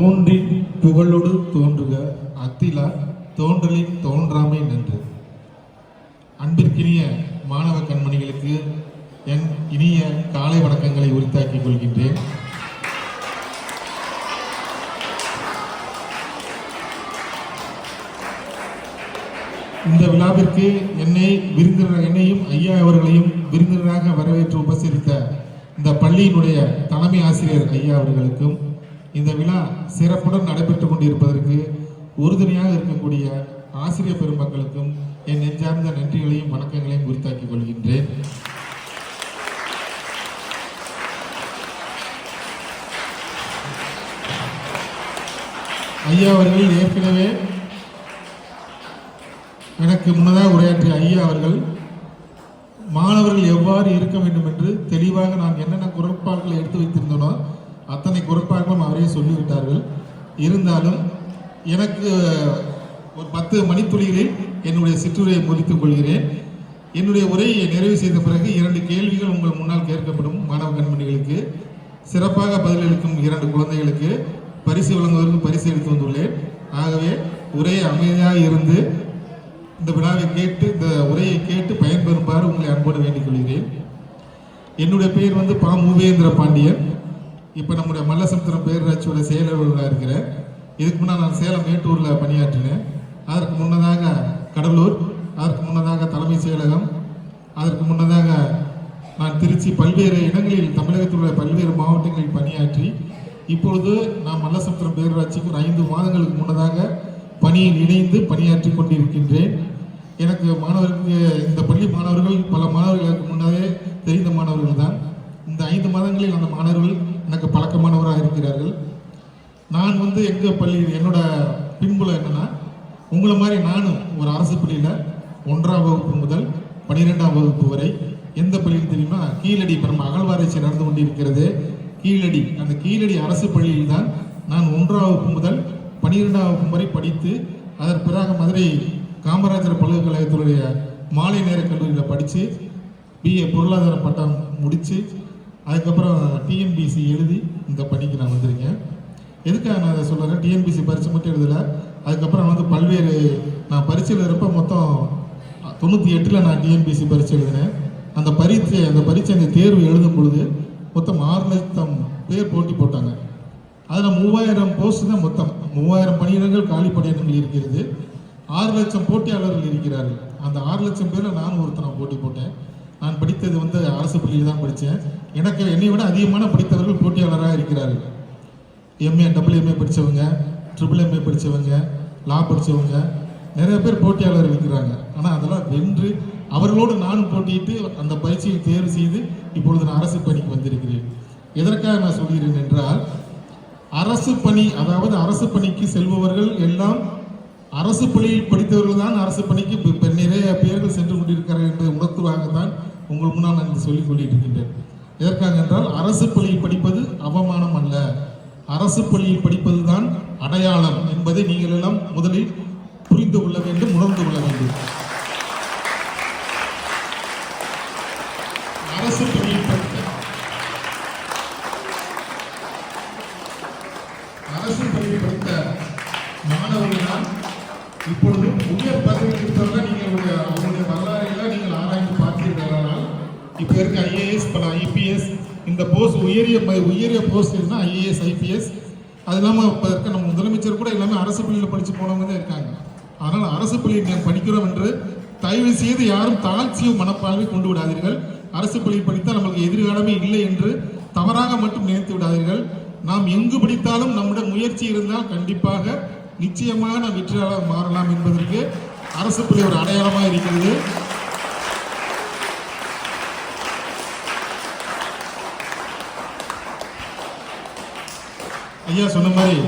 தோன்றின் புகழோடு தோன்றுக அத்திலா தோன்றலின் தோன்றாமை நன்று. அன்பிற்கினிய மாணவ கண்மணிகளுக்கு என் இனிய காலை வணக்கங்களை உரித்தாக்கிக் கொள்கின்றேன். இந்த விழாவிற்கு என்னை விருந்தினர் என்னையும் ஐயா அவர்களையும் விருந்தினராக வரவேற்று உபசரித்த இந்த பள்ளியினுடைய தலைமை ஆசிரியர் ஐயா அவர்களுக்கும் இந்த விழா சிறப்புடன் நடைபெற்று கொண்டிருப்பதற்கு உறுதுணையாக இருக்கக்கூடிய ஆசிரியர் பெருமக்களுக்கும் என் நெஞ்சார்ந்த நன்றிகளையும் வணக்கங்களையும் உரித்தாக்கிக் கொள்கின்றேன். ஐயா அவர்கள் ஏற்கனவே எனக்கு முன்னதாக உரையாற்றிய ஐயா அவர்கள் மாணவர்கள் எவ்வாறு இருக்க வேண்டும் என்று தெளிவாக நான் என்னென்ன குரட்பாடுகளை எடுத்து வைத்திருந்தனோ அத்தனை குறிப்பாகவும் அவரே சொல்லிவிட்டார்கள். இருந்தாலும் எனக்கு ஒரு பத்து மணித்துளிகளில் என்னுடைய சிற்றுரையை முடித்துக் கொள்கிறேன். என்னுடைய உரையை நிறைவு செய்த பிறகு இரண்டு கேள்விகள் உங்கள் முன்னால் கேட்கப்படும் மாணவ கண்மணிகளுக்கு சிறப்பாக பதிலளிக்கும் இரண்டு குழந்தைகளுக்கு பரிசு வழங்குவதற்கு பரிசு எடுத்து வந்துள்ளேன். ஆகவே உரையை அமைதியாக இருந்து இந்த விழாவை கேட்டு இந்த உரையை கேட்டு பயன்பெறுமாறு உங்களை அன்போடு வேண்டிக் கொள்கிறேன். என்னுடைய பேர் வந்து பா. மூவேந்திர பாண்டியன் இப்போ நம்முடைய மல்லசமுத்திரம் பேரூராட்சியோட செயலாளராக இருக்கிறேன் இதுக்கு முன்னால் நான் சேலம் மேட்டூரில் பணியாற்றினேன். அதற்கு முன்னதாக கடலூர் அதற்கு முன்னதாக தலைமை செயலகம் அதற்கு முன்னதாக நான் திருச்சி பல்வேறு இடங்களில் தமிழகத்தில் உள்ள பல்வேறு மாவட்டங்களில் பணியாற்றி இப்பொழுது நான் மல்லசமுத்திரம் பேரூராட்சிக்கு ஒரு ஐந்து மாதங்களுக்கு முன்னதாக பணியில் இணைந்து பணியாற்றி கொண்டிருக்கின்றேன். எனக்கு மாணவருக்கு இந்த பள்ளி மாணவர்கள் பல மாணவர்களுக்கு முன்னரே தெரிந்த மாணவர்கள் தான். இந்த ஐந்து மாதங்களில் அந்த மாணவர்கள் எனக்கு பழக்கமானவராக இருக்கிறார்கள். நான் வந்து எங்கள் பள்ளியில் என்னோட பின்புலம் என்னன்னா உங்களை மாதிரி நானும் ஒரு அரசு பள்ளியில் ஒன்றாம் வகுப்பு முதல் பன்னிரெண்டாம் வகுப்பு வரை எந்த பள்ளியில் தெரியுமா? கீழடி இப்போ அகழ்வாராய்ச்சி நடந்து கொண்டிருக்கிறது. கீழடி அந்த கீழடி அரசு பள்ளியில் தான் நான் ஒன்றாம் வகுப்பு முதல் பன்னிரெண்டாம் வகுப்பு வரை படித்து அதன் பிறகு மதுரை காமராஜர் பல்கலைக்கழகத்தினுடைய மாலை நேர கல்லூரியில் படித்து பிஏ பொருளாதார பட்டம் முடித்து அதுக்கப்புறம் டிஎன்பிசி எழுதி இந்த பணிக்கு நான் வந்திருக்கேன். எதுக்காக நான் அதை சொல்கிறேன் டிஎன்பிசி பரிசு மட்டும் எழுதலை. அதுக்கப்புறம் வந்து பல்வேறு நான் பரீட்சை இருப்ப மொத்தம் தொண்ணூற்றி எட்டில் நான் டிஎன்பிசி பரீட்சை எழுதினேன். அந்த பரீட்சை அந்த பரீட்சை அந்த தேர்வு எழுதும் பொழுது மொத்தம் ஆறு லட்சம் பேர் போட்டி போட்டாங்க. அதில் மூவாயிரம் போஸ்ட் தான் மொத்தம். மூவாயிரம் பணியிடங்கள் காலி பணியிடங்கள் இருக்கிறது. ஆறு லட்சம் போட்டியாளர்கள் இருக்கிறார்கள். அந்த ஆறு லட்சம் பேரில் நானும் ஒருத்தனை போட்டி போட்டேன். நான் படித்தது வந்து அரசு பள்ளியில் தான் படித்தேன். எனக்கு என்னை விட அதிகமான படித்தவர்கள் போட்டியாளராக இருக்கிறார்கள். எம்ஏ டபுள் எம்ஏ படித்தவங்க ட்ரிபிள் எம்ஏ படித்தவங்க லா படித்தவங்க நிறைய பேர் போட்டியாளர் இருக்கிறாங்க. ஆனால் அதெல்லாம் வென்று அவர்களோடு நானும் போட்டியிட்டு அந்த பயிற்சியை தேர்வு செய்து இப்பொழுது நான் அரசு பணிக்கு வந்திருக்கிறேன். எதற்காக நான் சொல்கிறேன் என்றால் அரசு பணி அதாவது அரசு பணிக்கு செல்பவர்கள் எல்லாம் அரசு பள்ளியில் படித்தவர்கள் தான் அரசு பணிக்கு நிறைய பேர்கள் சென்று கொண்டிருக்கிறார்கள் என்பதை உணர்த்துவாக தான் உங்கள் முன்னால் நாங்கள் சொல்லிக் கொண்டிருக்கின்றேன். எதற்காக என்றால் அரசு பள்ளியில் படிப்பது அவமானம் அல்ல. அரசு பள்ளியில் படிப்பது தான் அடையாளம் என்பதை நீங்கள் எல்லாம் முதலில் புரிந்து கொள்ள வேண்டும் உணர்ந்து கொள்ள வேண்டும். இப்போ இருக்க ஐஏஎஸ் பல ஐபிஎஸ் இந்த போஸ்ட் உயரிய ப- உயரிய போஸ்ட் இருந்தால் ஐஏஎஸ் ஐபிஎஸ் அது இல்லாமல் இப்போ இருக்க நம்ம முதலமைச்சர் கூட எல்லாமே அரசு பள்ளியில் படித்து போனவங்க தான் இருக்காங்க. அதனால் அரசு பள்ளியில் நாம் படிக்கிறோம் என்று தயவு செய்து யாரும் தாழ்ச்சிய மனப்பான்மை கொண்டு விடாதீர்கள். அரசு பள்ளியில் படித்தால் நம்மளுக்கு எதிர்காலமே இல்லை என்று தவறாக மட்டும் நினைத்து விடாதீர்கள். நாம் எங்கு படித்தாலும் நம்முடைய முயற்சி இருந்தால் கண்டிப்பாக நிச்சயமான வெற்றியாளர் மாறலாம் என்பதற்கு அரசு பள்ளி ஒரு அடையாளமாக இருக்கிறது. ஐயா சொன்ன மாதிரி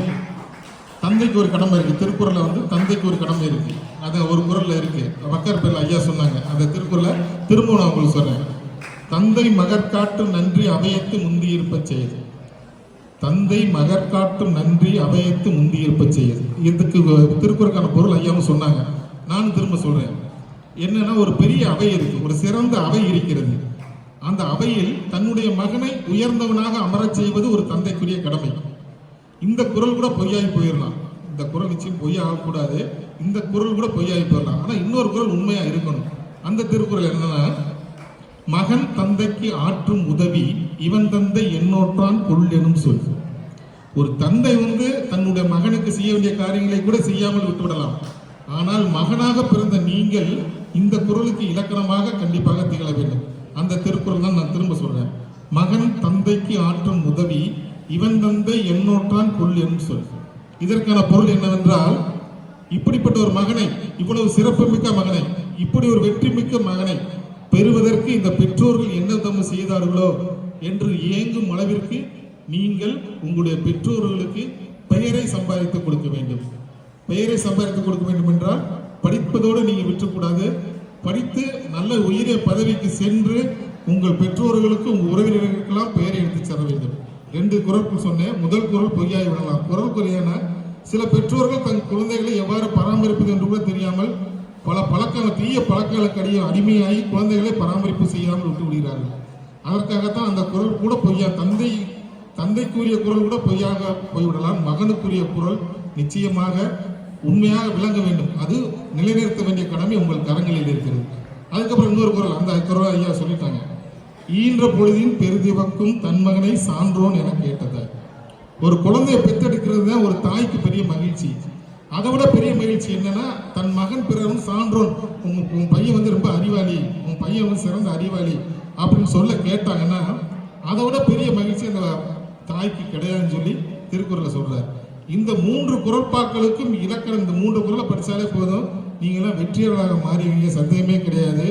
தந்தைக்கு ஒரு கடமை இருக்குது திருக்குறளில் வந்து தந்தைக்கு ஒரு கடமை இருக்குது அது ஒரு குரலில் இருக்குது வக்கர் பேரில் ஐயா சொன்னாங்க. அந்த திருக்குறளை திரும்ப நான் உங்களுக்கு சொல்கிறேன் தந்தை மகற்காட்டு நன்றி அவையத்து முந்தியிருப்ப செய்யுது தந்தை மகற்காட்டும் நன்றி அவையத்து முந்தியிருப்ப செய்யுது இதுக்கு திருக்குறளுக்கான பொருள் ஐயாவும் சொன்னாங்க. நானும் திரும்ப சொல்கிறேன் என்னன்னா ஒரு பெரிய அவை இருக்குது ஒரு சிறந்த அவை இருக்கிறது. அந்த அவையில் தன்னுடைய மகனை உயர்ந்தவனாக அமரச் செய்வது ஒரு தந்தைக்குரிய கடமை. இந்த குரல் கூட பொய்யாகி போயிடலாம். இந்த குரல் நிச்சயம் பொய்யாகக்கூடாது இந்த குரல் கூட பொய்யாகி போயிடலாம். ஆனால் இன்னொரு குரல் உண்மையாக இருக்கணும். அந்த திருக்குறள் என்னன்னா மகன் தந்தைக்கு ஆற்றும் உதவி இவன் தந்தை என்னோற்றான் கொள் எனும் சொல். ஒரு தந்தை வந்து தன்னுடைய மகனுக்கு செய்ய வேண்டிய காரியங்களை கூட செய்யாமல் விட்டுவிடலாம். ஆனால் மகனாக பிறந்த நீங்கள் இந்த குரலுக்கு இலக்கணமாக கண்டிப்பாக திகழ வேண்டும். அந்த திருக்குறள் தான் நான் திரும்ப சொல்றேன். மகன் தந்தைக்கு ஆற்றும் உதவி இவன் தந்தை எண்ணோற்றான் கொள் என்று சொல். இதற்கான பொருள் என்னவென்றால் இப்படிப்பட்ட ஒரு மகனை இவ்வளவு சிறப்புமிக்க மகனை இப்படி ஒரு வெற்றிமிக்க மகனை பெறுவதற்கு இந்த பெற்றோர்கள் என்ன தம்மு செய்தார்களோ என்று ஏங்கும் அளவிற்கு நீங்கள் உங்களுடைய பெற்றோர்களுக்கு பெயரை சம்பாதித்து கொடுக்க வேண்டும். பெயரை சம்பாதித்து கொடுக்க வேண்டும் என்றால் படிப்பதோடு நீங்கள் விற்றக்கூடாது படித்து நல்ல உயரிய பதவிக்கு சென்று உங்கள் பெற்றோர்களுக்கு உங்கள் உறவினர்களுக்கெல்லாம் பெயரை எடுத்து செல்ல வேண்டும். ரெண்டு குரல் சொன்னேன். முதல் குரல் பொய்யாய் விடலாம். குரல் குறியான சில பெற்றோர்கள் தன் குழந்தைகளை எவ்வாறு பராமரிப்பது என்று கூட தெரியாமல் பல பழக்க தீய பழக்கங்களுக்கடிய அடிமையாகி குழந்தைகளை பராமரிப்பு செய்யாமல் விட்டு விடுகிறார்கள். அதற்காகத்தான் அந்த குரல் கூட பொய்யா தந்தை தந்தைக்குரிய குரல் கூட பொய்யாக போய்விடலாம். மகனுக்குரிய குரல் நிச்சயமாக உண்மையாக விளங்க வேண்டும். அது நிலைநிறுத்த வேண்டிய கடமை உங்கள் கரங்களில் இருக்கிறது. அதுக்கப்புறம் இன்னொரு குரல். அந்த குரல் ஐயா சொல்லிட்டாங்க. ஈன்ற பொழுதின் பெருதிவக்கும் தன் மகனை சான்றோன் என கேட்டது. ஒரு குழந்தையை பெற்றெடுக்கிறது தான் ஒரு தாய்க்கு பெரிய மகிழ்ச்சி. அதை விட பெரிய மகிழ்ச்சி என்னன்னா தன் மகன் பிறரும் சான்றோன். உங்க உன் பையன் வந்து ரொம்ப அறிவாளி. உன் பையன் வந்து சிறந்த அறிவாளி அப்படின்னு சொல்ல கேட்டாங்கன்னா அதை விட பெரிய மகிழ்ச்சி அந்த தாய்க்கு கிடையாதுன்னு சொல்லி திருக்குறளை சொல்றாரு. இந்த மூன்று குரட்பாக்களுக்கும் இலக்கணம் இந்த மூன்று குரலை படித்தாலே போதும். நீங்களாம் வெற்றியாளராக மாறிவீங்க சந்தேகமே கிடையாது.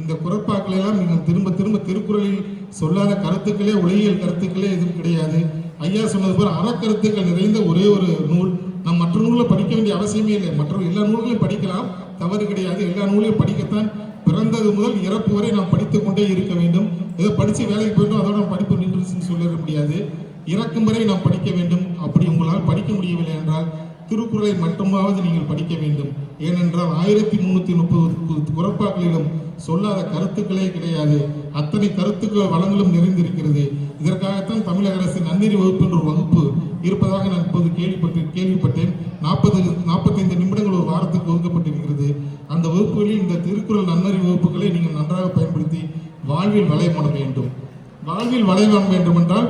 இந்த குரட்பாக்களை எல்லாம் நீங்கள் திரும்ப திரும்ப திருக்குறளில் சொல்லாத கருத்துக்களே ஒளியியல் கருத்துக்களே எதுவும் கிடையாது. ஐயா சொன்னது போல அறக்கருத்துக்கள் நிறைந்த ஒரே ஒரு நூல். நாம் மற்ற நூலில் படிக்க வேண்டிய அவசியமே இல்லை. மற்ற எல்லா நூல்களையும் படிக்கலாம். தவறு கிடையாது. எல்லா நூலையும் படிக்கத்தான் பிறந்தது முதல் இறப்பு வரை நாம் படித்து கொண்டே இருக்க வேண்டும். ஏதோ படித்து வேலைக்கு போயிட்டோம் அதோட படிப்பு நின்றுச்சுன்னு சொல்லிட முடியாது. இறக்கும் வரை நாம் படிக்க வேண்டும். அப்படி உங்களால் படிக்க முடியவில்லை என்றால் திருக்குறளை மட்டுமாவது நீங்கள் படிக்க வேண்டும். ஏனென்றால் ஆயிரத்தி முன்னூற்றி முப்பது குரப்பாக்களிலும் சொல்லாத கருத்துக்களே கிடையாது. அத்தனை கருத்துக்கள் வளங்களும் நிறைந்திருக்கிறது. இதற்காகத்தான் தமிழக அரசு நன்னெறி வகுப்பு என்ற வகுப்பு இருப்பதாக நான் இப்போது கேள்விப்பட்டு கேள்விப்பட்டேன். நாற்பது நாற்பத்தைந்து நிமிடங்கள் ஒரு வாரத்துக்கு ஒதுக்கப்பட்டிருக்கிறது. அந்த வகுப்புகளில் இந்த திருக்குறள் நன்னறி வகுப்புகளை நீங்கள் நன்றாக பயன்படுத்தி வாழ்வில் வளையமாட வேண்டும். வாழ்வில் வளையமாட வேண்டும் என்றால்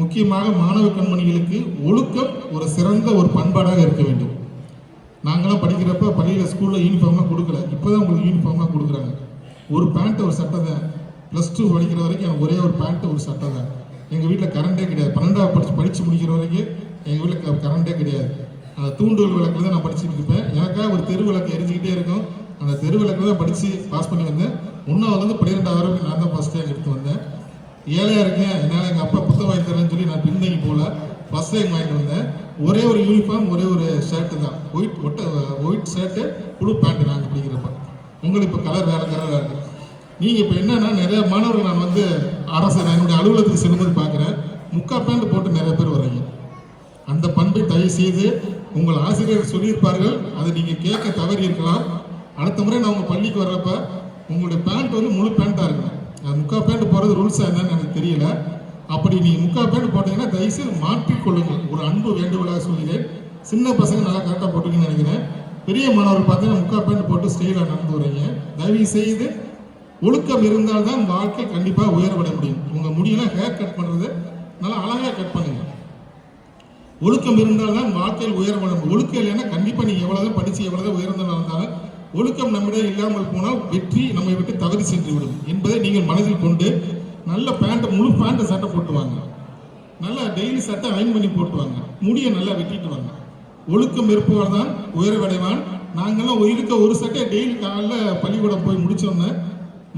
முக்கியமாக மாணவ கண்மணிகளுக்கு ஒழுக்கம் ஒரு சிறந்த ஒரு பண்பாடாக இருக்க வேண்டும். நாங்களாம் படிக்கிறப்ப பள்ளியில் ஸ்கூலில் யூனிஃபார்ம்லாம் கொடுக்கல இப்போ தான் உங்களுக்கு யூனிஃபார்ம்லாம் கொடுக்குறாங்க ஒரு பேண்ட்டு ஒரு சட்டை தான். ப்ளஸ் டூ படிக்கிற வரைக்கும் எனக்கு ஒரே ஒரு பேண்ட்டு ஒரு சட்டை தான். எங்கள் வீட்டில் கரண்டே கிடையாது. பன்னெண்டாவது படிச்சு படித்து முடிக்கிற வரைக்கும் எங்கள் வீட்டில் கரண்டே கிடையாது. அந்த தூண்டுதல் விளக்கில் தான் நான் படிச்சுட்டு இருப்பேன். எனக்காக ஒரு தெரு விளக்கு எரிஞ்சுக்கிட்டே இருக்கும். அந்த தெரு விளக்கு தான் படித்து பாஸ் பண்ணி வந்தேன் ஒன்றாவதுலேருந்து பன்னிரெண்டாவது வரைக்கும் நான் தான் ஃபஸ்ட்டு ரேங்க் எடுத்து வந்தேன். ஏழையாக இருக்கேன். என்னால் எங்கள் அப்பா புத்தகம் வாங்கி தரேன்னு சொல்லி நான் பின்தங்கி போகல. ஃபர்ஸ்ட் டைம் வாங்கிட்டு வந்தேன். ஒரே ஒரு யூனிஃபார்ம் ஒரே ஒரு ஷர்ட்டு தான். ஒயிட் ஒட்ட ஒயிட் ஷர்ட்டு புழு பேண்ட்டு நாங்கள் பிடிக்கிறப்ப. உங்களுக்கு இப்போ கலர் வேறு கலராக இருக்குது நீங்கள் இப்போ என்னென்னா நிறைய மாணவர்கள் நான் வந்து அரசு நான் என்னுடைய அலுவலகத்துக்கு செல்லும்போது பார்க்குறேன். முக்கா பேண்ட் போட்டு நிறைய பேர் வர்றீங்க. அந்த பண்பை தயவு செய்து உங்கள் ஆசிரியர் சொல்லியிருப்பார்கள். அதை நீங்கள் கேட்க தவறி இருக்கலாம். அடுத்த முறை நான் உங்கள் பள்ளிக்கு வர்றப்ப உங்களுடைய பேண்ட் வந்து முழு பேண்ட்டாக இருக்கணும் அது முக்கா பேண்ட் போகிறது ரூல்ஸாக என்னன்னு எனக்கு தெரியல. அப்படி நீங்கள் முக்கா பேண்ட் போட்டீங்கன்னா தயவுசெய்து மாற்றிக்கொள்ளுங்கள். ஒரு அன்பு வேண்டுகோளாக சொல்லுகிறேன் சின்ன பசங்க நல்லா கரெக்டாக போட்டுக்கணும்னு நினைக்கிறேன். பெரிய மாணவர்கள் பார்த்தீங்கன்னா முக்கால் பேண்ட் போட்டு ஸ்டைலாக நடந்து வரீங்க தயவு செய்து ஒழுக்கம் இருந்தால் தான் வாழ்க்கை கண்டிப்பாக உயர்வடைய முடியும். உங்கள் முடியெல்லாம் ஹேர் கட் பண்ணுறது நல்லா அழகாக கட் பண்ணுங்க. ஒழுக்கம் இருந்தால் தான் வாழ்க்கையில் உயர்வடைய முடியும். ஒழுக்கம் இல்லைன்னா கண்டிப்பாக நீங்கள் எவ்வளோதான் படித்து எவ்வளோதான் உயர்ந்தவங்க இருந்தாலும் ஒழுக்கம் நம்மிடம் இல்லாமல் போனால் வெற்றி நம்மை விட்டு தவறி சென்று விடும் என்பதை நீங்கள் மனதில் கொண்டு நல்ல பேண்ட்டை முழு பேண்ட்டை சட்டை போட்டுவாங்க. நல்லா டெய்லி சட்டை அயன் பண்ணி போட்டுவாங்க. முடியை நல்லா வெட்டிட்டு வாங்க. ஒழுக்கம் இருப்பவர் தான் உயர்வடைவான். நாங்கள்லாம் இருக்க ஒரு சட்டையை டெய்லி காலைல பள்ளிக்கூடம் போய் முடிச்சோன்னே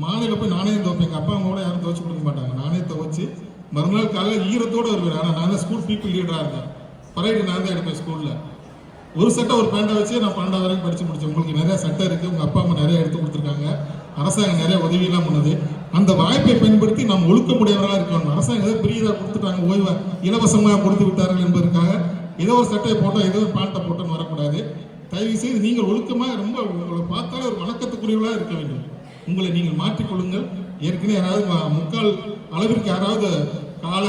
மாலையில் போய் நானே துவைப்பேன். எங்கள் அப்பா அம்மாவோட யாரும் துவைச்சு கொடுக்க மாட்டாங்க. நானே துவைச்சு மறுநாள் காலையில் ஈரத்தோடு வருவேன். ஆனால் நான் தான் ஸ்கூல் பீப்புள் லீடராக இருந்தேன். பரேடு நான் தான் எடுப்பேன் ஸ்கூலில் ஒரு சட்டை ஒரு பேண்டை வச்சு நான் பன்னெண்டாவது வரைக்கும் படித்து முடித்தேன் உங்களுக்கு நிறைய சட்டை இருக்குது உங்கள் அப்பா அம்மா நிறைய எடுத்து கொடுத்துருக்காங்க. அரசாங்கம் நிறைய உதவியெல்லாம் பண்ணுது. அந்த வாய்ப்பை பயன்படுத்தி நாம் ஒழுக்க முடியவராக இருக்கணும். அரசாங்கம் ஏதோ பெரியதாக கொடுத்துட்டாங்க? ஓய்வை இலவசமாக கொடுத்து விட்டார்கள் என்பதற்காக ஏதோ ஒரு சட்டையை போட்டோம் ஏதோ ஒரு பேண்ட்டை போட்டோன்னு வரக்கூடாது. தயவு செய்து நீங்கள் ஒழுக்கமாக ரொம்ப உங்களை பார்த்தாலே ஒரு வணக்கத்துக்குரியவர்களாக இருக்க வேண்டும். உங்களை நீங்கள் மாற்றிக்கொள்ளுங்கள். ஏற்கனவே யாராவது முக்கால் அளவிற்கு யாராவது கால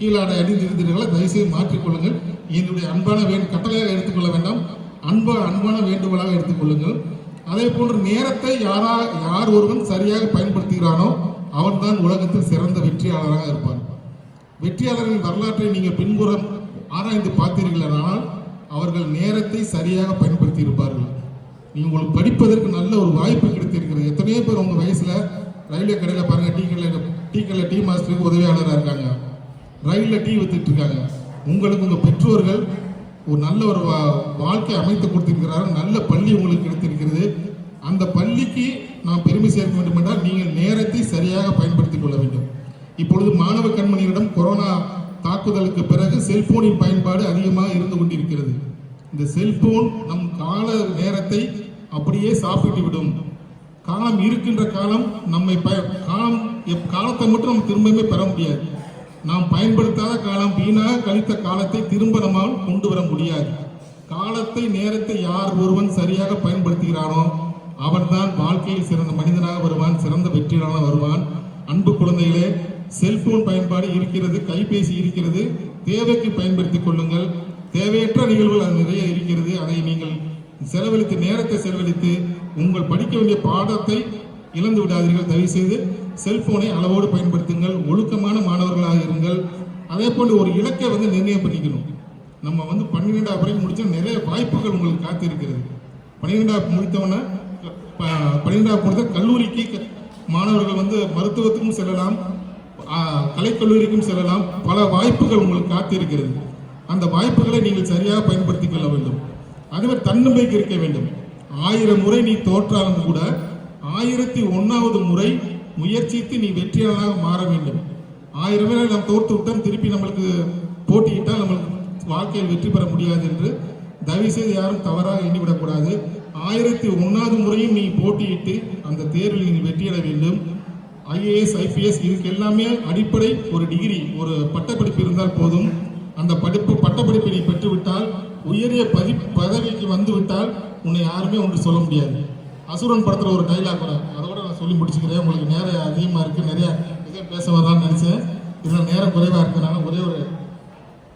கீழாடை அணிந்திருந்தீர்களா தயவுசெய்து மாற்றிக்கொள்ளுங்கள். என்னுடைய அன்பான வேண்டு கட்டளையாக எடுத்துக்கொள்ள வேண்டாம். அன்பா அன்பான வேண்டுகோளாக எடுத்துக்கொள்ளுங்கள். அதே போன்று நேரத்தை யாரா யார் ஒருவன் சரியாக பயன்படுத்துகிறானோ அவன்தான் உலகத்தில் சிறந்த வெற்றியாளராக இருப்பான். வெற்றியாளர்களின் வரலாற்றை நீங்கள் பின்புறம் ஆராய்ந்து பார்த்தீர்களானால் அவர்கள் நேரத்தை சரியாக பயன்படுத்தி இருப்பார்கள் நீங்க உங்களுக்கு படிப்பதற்கு நல்ல ஒரு வாய்ப்பு கிடைத்திருக்கிறது. எத்தனையோ பேர் உங்கள் வயசில் ரயில்வே கடையில் பாருங்கள் டீ கடையில் டீ கடையில் டீ மாஸ்டருக்கு உதவியாளராக இருக்காங்க. ரயிலில் டீ வித்துட்டு இருக்காங்க. உங்களுக்கு உங்கள் பெற்றோர்கள் ஒரு நல்ல ஒரு வா- வாழ்க்கை அமைத்து கொடுத்திருக்கிறார்கள் நல்ல பள்ளி உங்களுக்கு கிடைத்திருக்கிறது. அந்த பள்ளிக்கு நாம் பெருமை சேர்க்க வேண்டும் என்றால் நீங்கள் நேரத்தை சரியாக பயன்படுத்திக் கொள்ள வேண்டும். இப்பொழுது மாணவ கண்மணியிடம் கொரோனா தாக்குதலுக்கு பிறகு செல்போனின் பயன்பாடு அதிகமாக இருந்து கொண்டிருக்கிறது. இந்த செல்போன் நம் கால நேரத்தை அப்படியே சாப்பிட்டு விடும். காலம் இருக்கின்ற காலம் நம்மை பய காலம் எப் காலத்தை மட்டும் நம்ம திரும்பவே பெற முடியாது. நாம் பயன்படுத்தாத காலம் வீணாக கழித்த காலத்தை திரும்ப நம்மால் கொண்டு வர முடியாது. காலத்தை நேரத்தை யார் ஒருவன் சரியாக பயன்படுத்துகிறானோ அவன்தான் வாழ்க்கையில் சிறந்த மனிதனாக வருவான் சிறந்த வெற்றியாளனாக வருவான். அன்பு குழந்தைகளே செல்போன் பயன்பாடு இருக்கிறது கைபேசி இருக்கிறது. தேவைக்கு பயன்படுத்திக் கொள்ளுங்கள். தேவையற்ற நிகழ்வுகள் அது நிறைய இருக்கிறது. அதை நீங்கள் செலவழித்து நேரத்தை செலவழித்து உங்கள் படிக்க வேண்டிய பாடத்தை இழந்து விடாதீர்கள். தயவு செய்து செல்போனை அளவோடு பயன்படுத்துங்கள். ஒழுக்கமான மாணவர்களாக இருங்கள். அதே போன்று ஒரு இலக்கை வந்து நிர்ணயம் பண்ணிக்கணும். நம்ம வந்து பன்னிரெண்டாவது வரைக்கும் முடிச்சா நிறைய வாய்ப்புகள் உங்களுக்கு காத்திருக்கிறது. பன்னிரெண்டாவது முடித்தவொன்னே பன்னிரெண்டாவது முடித்த கல்லூரிக்கு க- மாணவர்கள் வந்து மருத்துவத்துக்கும் செல்லலாம். கலைக்கல்லூரிக்கும் செல்லலாம். பல வாய்ப்புகள் உங்களுக்கு காத்திருக்கிறது. அந்த வாய்ப்புகளை நீங்கள் சரியாக பயன்படுத்திக் கொள்ள வேண்டும். அதுவே தன்னம்பிக்கை இருக்க வேண்டும். ஆயிரம் முறை நீ தோற்றாலும் கூட ஆயிரத்தி ஒன்னாவது முறை முயற்சித்து நீ வெற்றியாளராக மாற வேண்டும். ஆயிரம் முறை நாம் தோற்று விட்டோம் திருப்பி நம்மளுக்கு போட்டியிட்டால் நம்மளுக்கு வாழ்க்கையில் வெற்றி பெற முடியாது என்று தயவு செய்து யாரும் தவறாக எண்ணிவிடக்கூடாது ஆயிரத்தி ஒன்னாவது முறையும் நீ போட்டியிட்டு அந்த தேர்வில் நீ வெற்றியட வேண்டும். ஐஏஎஸ் ஐபிஎஸ் இதுக்கு எல்லாமே அடிப்படை ஒரு டிகிரி ஒரு பட்டப்படிப்பு இருந்தால் போதும். அந்த படிப்பு பட்டப்படிப்பை நீ பெற்றுவிட்டால் உயரிய பதி பதவிக்கு வந்து விட்டால் உன்னை யாருமே ஒன்று சொல்ல முடியாது. அசுரன் படத்தில் ஒரு டைலாக் கூட அதோட நான் சொல்லி முடிச்சுக்கிறேன். உங்களுக்கு நேரம் அதிகமாக இருக்குது நிறைய இதை பேச வரலாம்னு நினச்சேன். இதில் நேரம் குறைவாக இருக்கிறனால ஒரே ஒரு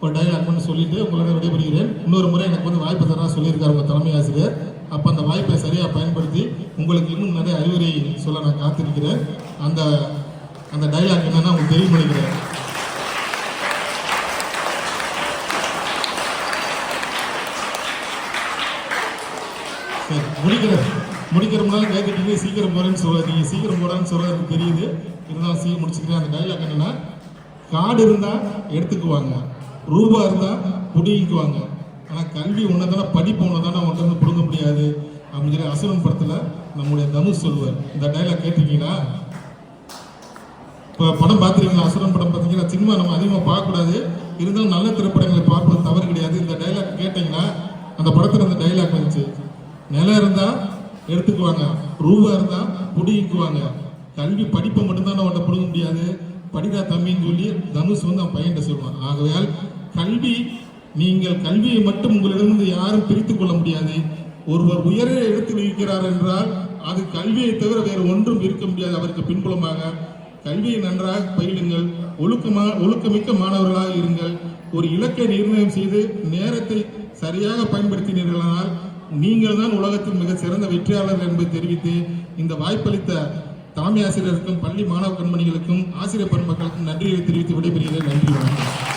ஒரு டைலாக் மட்டும் சொல்லிட்டு உங்களோட விடைபெறுகிறேன் இன்னொரு முறை எனக்கு வந்து வாய்ப்பு தரா சொல்லியிருக்காரு உங்கள் தலைமை ஆசிரியர். அப்போ அந்த வாய்ப்பை சரியாக பயன்படுத்தி உங்களுக்கு இன்னும் நிறைய அறிவுரை சொல்ல நான் காத்திருக்கிறேன். அந்த அந்த டைலாக் என்னன்னா உங்களுக்கு தெரியும் நினைக்கிறேன் சரி முடிக்கிறேன். முடிக்கிறோம்னாலும் கேட்டுட்டீங்க சீக்கிரம் போறேன்னு சொல்ல நீங்க சீக்கிரம் போறேன்னு சொல்ல எனக்கு தெரியுது. இருந்தாலும் சீக்கிரம் முடிச்சுக்கிறேன். அந்த டைலாக் என்னன்னா காடு இருந்தா எடுத்துக்குவாங்க. ரூபா இருந்தா புடிங்கிக்குவாங்க. ஆனால் கல்வி ஒன்னதான படிப்பு ஒன்னதான அவன்கிட்ட இருந்து பிடுங்க முடியாது. அப்படின்னு சொல்லி அசுரன் படத்தில் நம்முடைய தனுஷ் சொல்லுவார். இந்த டைலாக் கேட்டிருக்கீங்களா? இப்போ படம் பார்த்துருக்கீங்களா அசுரன் படம் பார்த்தீங்கன்னா சினிமா நம்ம அதிகமாக பார்க்கக்கூடாது. இருந்தாலும் நல்ல திரைப்படங்களை பார்ப்பது தவறு கிடையாது. இந்த டைலாக் கேட்டிங்கன்னா அந்த படத்தில் அந்த டைலாக் வந்துச்சு. நிலம் இருந்தால் எடுத்துக்குவாங்க. ரூபா இருந்தால் புடிங்கிக்குவாங்க கல்வி படிப்பை மட்டும்தான் அவன்கிட்ட பிடுங்க முடியாது. படிதா தம்பின்னு சொல்லி தனுஷ் வந்து அவன் பையன்கிட்ட சொல்லுவான். ஆகையால் கல்வி நீங்கள் கல்வியை மட்டும் உங்களிடமிருந்து யாரும் பிரித்து கொள்ள முடியாது. ஒருவர் உயர எடுத்து இருக்கிறார் என்றால் அது கல்வியை தவிர வேறு ஒன்றும் இருக்க முடியாது. அவருக்கு பின்புலமாக கல்வியை நன்றாக பயிலுங்கள். ஒழுக்கமா ஒழுக்கமிக்க மாணவர்களாக இருங்கள். ஒரு இலக்கை நிர்ணயம் செய்து நேரத்தை சரியாக பயன்படுத்தினீர்களானால் நீங்கள் தான் உலகத்தில் மிக சிறந்த வெற்றியாளர் என்பதை தெரிவித்து இந்த வாய்ப்பளித்த தலைமை ஆசிரியருக்கும் பள்ளி மாணவ கண்மணிகளுக்கும் ஆசிரியர் பெருமக்களுக்கும் நன்றியை தெரிவித்து விடைபெறுகிறேன். நன்றி வணக்கம்.